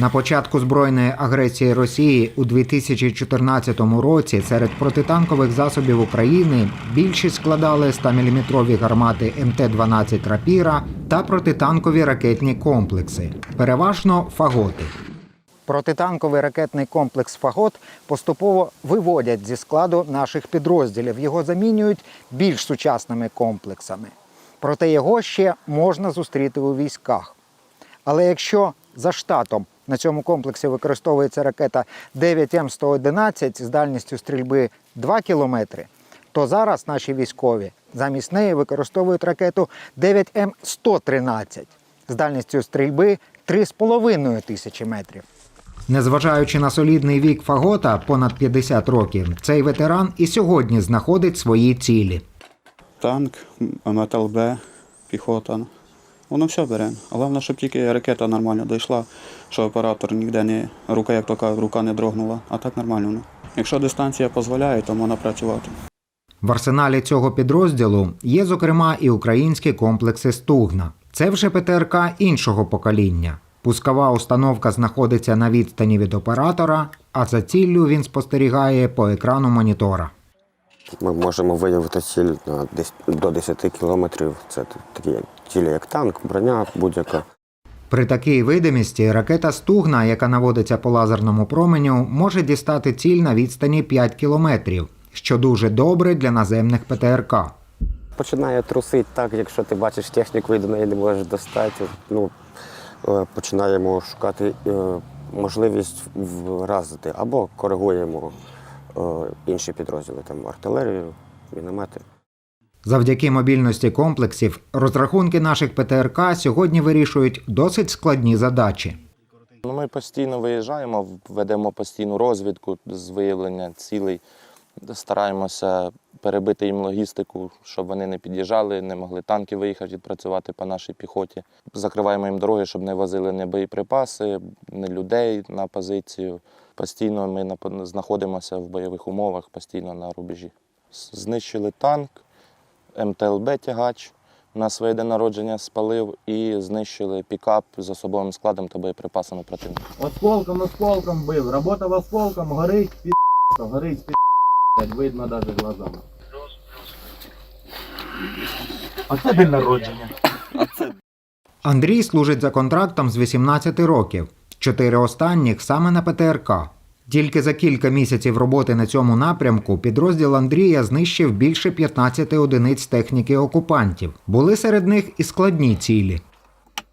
На початку збройної агресії Росії у 2014 році серед протитанкових засобів України більшість складали 100-мм гармати МТ-12 Рапіра та протитанкові ракетні комплекси, переважно фаготи. Протитанковий ракетний комплекс Фагот поступово виводять зі складу наших підрозділів. Його замінюють більш сучасними комплексами. Проте його ще можна зустріти у військах. Але якщо за штатом на цьому комплексі використовується ракета 9М111 з дальністю стрільби 2 кілометри, то зараз наші військові замість неї використовують ракету 9М113 з дальністю стрільби 3,5 тисячі метрів. Незважаючи на солідний вік Фагота понад 50 років, цей ветеран і сьогодні знаходить свої цілі. Танк, МТЛБ, піхота. Воно все бере. Головне, щоб тільки ракета нормально дійшла, що оператор ніде не рука, як то кажуть, рука не дрогнула, а так нормально. Якщо дистанція дозволяє, то можна працювати. В арсеналі цього підрозділу є, зокрема, і українські комплекси Стугна. Це вже ПТРК іншого покоління. Пускова установка знаходиться на відстані від оператора, а за ціллю він спостерігає по екрану монітора. Ми можемо виявити ціль на десь до 10 кілометрів. Це такі цілі, як танк, броня будь-яка. При такій видимості ракета Стугна, яка наводиться по лазерному променю, може дістати ціль на відстані 5 кілометрів, що дуже добре для наземних ПТРК. Починає трусити так, якщо ти бачиш техніку і до неї не можеш достати. Ну, е, починаємо шукати е, можливість вразити або коригуємо е, інші підрозділи, там артилерію, міномети. Завдяки мобільності комплексів розрахунки наших ПТРК сьогодні вирішують досить складні задачі. Ну, ми постійно виїжджаємо, ведемо постійну розвідку з виявлення цілей, стараємося перебити їм логістику, щоб вони не під'їжджали, не могли танки виїхати відпрацювати по нашій піхоті. Закриваємо їм дороги, щоб не возили ні боєприпаси, ні людей на позицію. Постійно ми на- знаходимося в бойових умовах, постійно на рубежі. Знищили танк, МТЛБ тягач на своє день народження спалив і знищили пікап з особовим складом та боєприпасами противника. Осколком осколком бив. Работав осколком, горить під горить під видно навіть глазами. А це день народження. Андрій служить за контрактом з 18 років, чотири останніх саме на ПТРК. Тільки за кілька місяців роботи на цьому напрямку підрозділ Андрія знищив більше 15 одиниць техніки окупантів. Були серед них і складні цілі.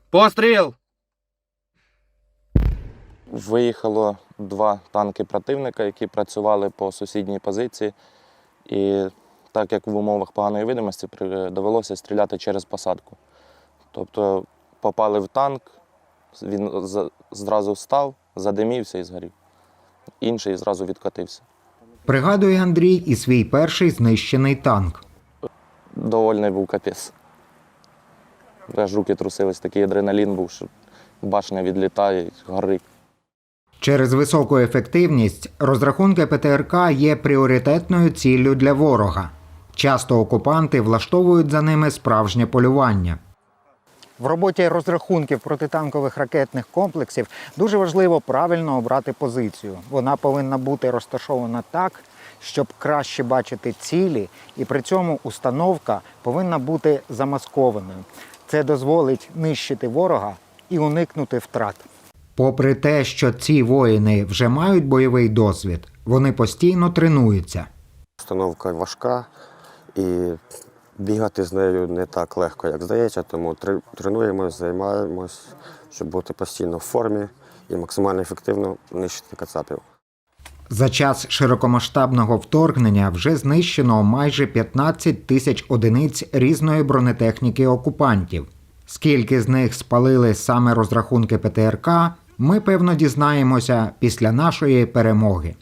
Постріл! Виїхало два танки противника, які працювали по сусідній позиції. І так як в умовах поганої видимості довелося стріляти через посадку. Тобто попали в танк, він зразу встав, задимівся і згорів. Інший зразу відкотився. Пригадує Андрій і свій перший знищений танк. Довольний був капець. Аж руки трусились, такий адреналін був, що башня відлітає, горить. Через високу ефективність розрахунки ПТРК є пріоритетною ціллю для ворога. Часто окупанти влаштовують за ними справжнє полювання. В роботі розрахунків протитанкових ракетних комплексів дуже важливо правильно обрати позицію. Вона повинна бути розташована так, щоб краще бачити цілі, і при цьому установка повинна бути замаскованою. Це дозволить нищити ворога і уникнути втрат. Попри те, що ці воїни вже мають бойовий досвід, вони постійно тренуються. Установка важка і бігати з нею не так легко, як здається, тому тре- тренуємось, займаємось, щоб бути постійно в формі і максимально ефективно нищити кацапів. За час широкомасштабного вторгнення вже знищено майже 15 тисяч одиниць різної бронетехніки окупантів. Скільки з них спалили саме розрахунки ПТРК, ми певно дізнаємося після нашої перемоги.